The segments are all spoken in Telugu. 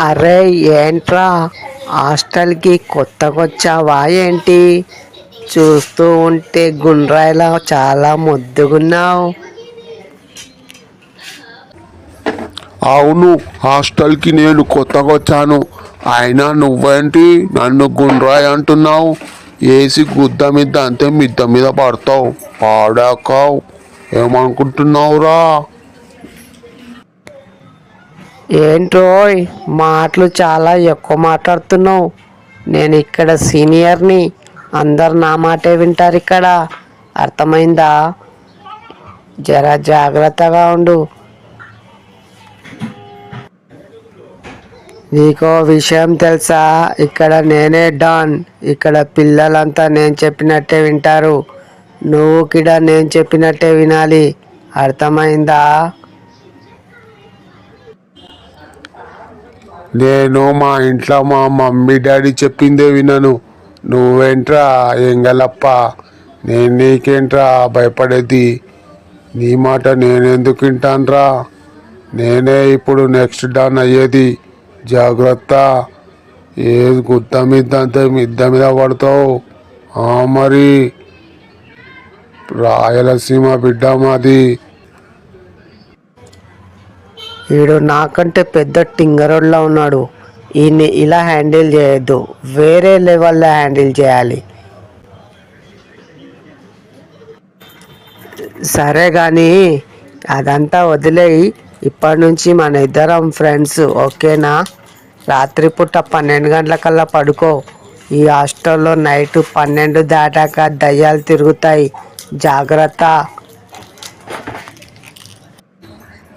అరే ఏంట్రా? హాస్టల్కి కొత్తకొచ్చావా ఏంటి చూస్తూ ఉంటే గుండ్రాయిలా చాలా ముద్దుగున్నావు. అవును హాస్టల్కి నేను కొత్తగా వచ్చాను అయినా నువ్వేంటి? నన్ను గుండ్రాయి అంటున్నావు. ఏసి గుద్ద మీద అంతే మిద్ద మీద పడతావు. పాడాకావు ఏమనుకుంటున్నావురా? ఏంట్రోయ్ మాటలు చాలా ఎక్కువ మాట్లాడుతున్నావు. నేను ఇక్కడ సీనియర్ని అందరు నా మాటే వింటారు ఇక్కడ. అర్థమైందా? జర జాగ్రత్తగా ఉండు. నీకో విషయం తెలుసా? ఇక్కడ నేనే డాన్. ఇక్కడ పిల్లలంతా నేను చెప్పినట్టే వింటారు. నువ్వు కూడా నేను చెప్పినట్టే వినాలి. అర్థమైందా? నేను మా ఇంట్లో మా మమ్మీ డాడీ చెప్పిందే వినను. నువ్వేంట్రా ఎంగలప్ప? నేను నీకేంట్రా భయపడేది? నీ మాట నేనెందుకు వింటాన్రా? నేనే ఇప్పుడు నెక్స్ట్ డాన్ అయ్యేది. జాగ్రత్త. ఏ గుద్ద మీద మిద్ద మీద పడతావు? ఆ మరి. రాయలసీమ బిడ్డ మాది. వీడు నాకంటే పెద్ద టింగరోడ్లా ఉన్నాడు. ఈయన్ని ఇలా హ్యాండిల్ చేయొద్దు. వేరే లెవెల్లో హ్యాండిల్ చేయాలి. సరే కానీ అదంతా వదిలేయి. ఇప్పటి నుంచి మన ఇద్దరం ఫ్రెండ్స్ ఓకేనా? రాత్రిపూట పన్నెండు గంటలకల్లా పడుకో. ఈ హాస్టల్లో నైట్ పన్నెండు దాటాక దయ్యాలు తిరుగుతాయి. జాగ్రత్త.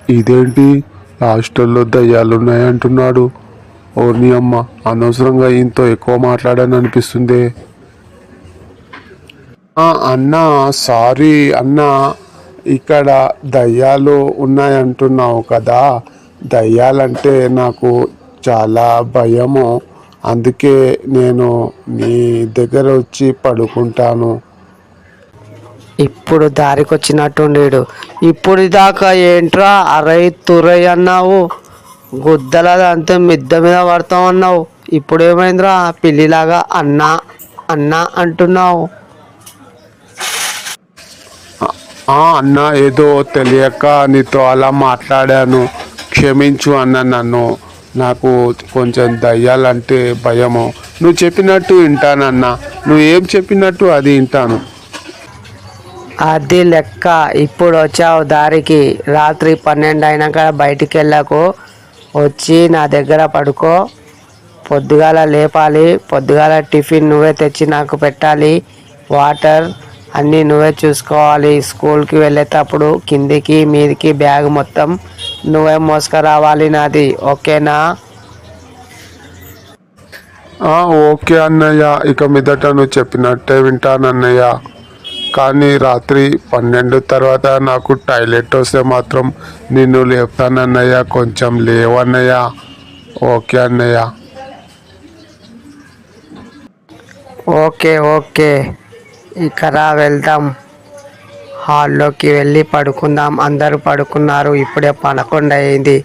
ఇదేంటి? హాస్టల్లో దయ్యాలు ఉన్నాయంటున్నాడు ఓర్ని అమ్మ అనవసరంగా ఇంతో ఎక్కువ మాట్లాడాను అనిపిస్తుంది. అన్న అన్నా సారీ అన్నా ఇక్కడ దయ్యాలు ఉన్నాయంటున్నావు కదా. దయ్యాలంటే నాకు చాలా భయము. అందుకే నేను నీ దగ్గర వచ్చి పడుకుంటాను. ఇప్పుడు దారికొచ్చినట్టుండేడు. ఇప్పుడు దాకా ఏంట్రా అరై తురై అన్నావు? గుద్దల అంతే మిద్ద మీద పడతాం అన్నావు. ఇప్పుడు ఏమైందిరా పిల్లిలాగా అన్నా అన్నా అంటున్నావు? అన్నా అన్న ఏదో తెలియక నీతో అలా మాట్లాడాను. క్షమించు అన్న నన్ను. నాకు కొంచెం దయ్యాలంటే భయము. నువ్వు చెప్పినట్టు వింటానన్నా. నువ్వు ఏం చెప్పినట్టు అది వింటాను. అది లెక్క. ఇప్పుడు వచ్చావు దారికి. రాత్రి పన్నెండు అయినాక బయటికి వెళ్ళకు. వచ్చి నా దగ్గర పడుకో. పొద్దుగాల లేపాలి. పొద్దుగాల టిఫిన్ నువ్వే తెచ్చి నాకు పెట్టాలి. వాటర్ అన్నీ నువ్వే చూసుకోవాలి. స్కూల్కి వెళ్ళేటప్పుడు కిందికి మీదికి బ్యాగ్ మొత్తం నువ్వే మోసుకురావాలి నాది. ఓకేనా? ఓకే అన్నయ్య. ఇక మీదట నువ్వు చెప్పినట్టే వింటానన్నయ్య. కానీ రాత్రి పన్నెండు తర్వాత నాకు టాయిలెట్ వస్తే మాత్రం నిన్ను లేపుతానన్నయ్య కొంచెం లేవన్నయ్య. ఓకే అన్నయ్య. Okay okay. ఇక్కడ వెళ్దాం. హాల్లోకి వెళ్ళి పడుకుందాం. అందరూ పడుకున్నారు. ఇప్పుడే పదకొండు అయింది.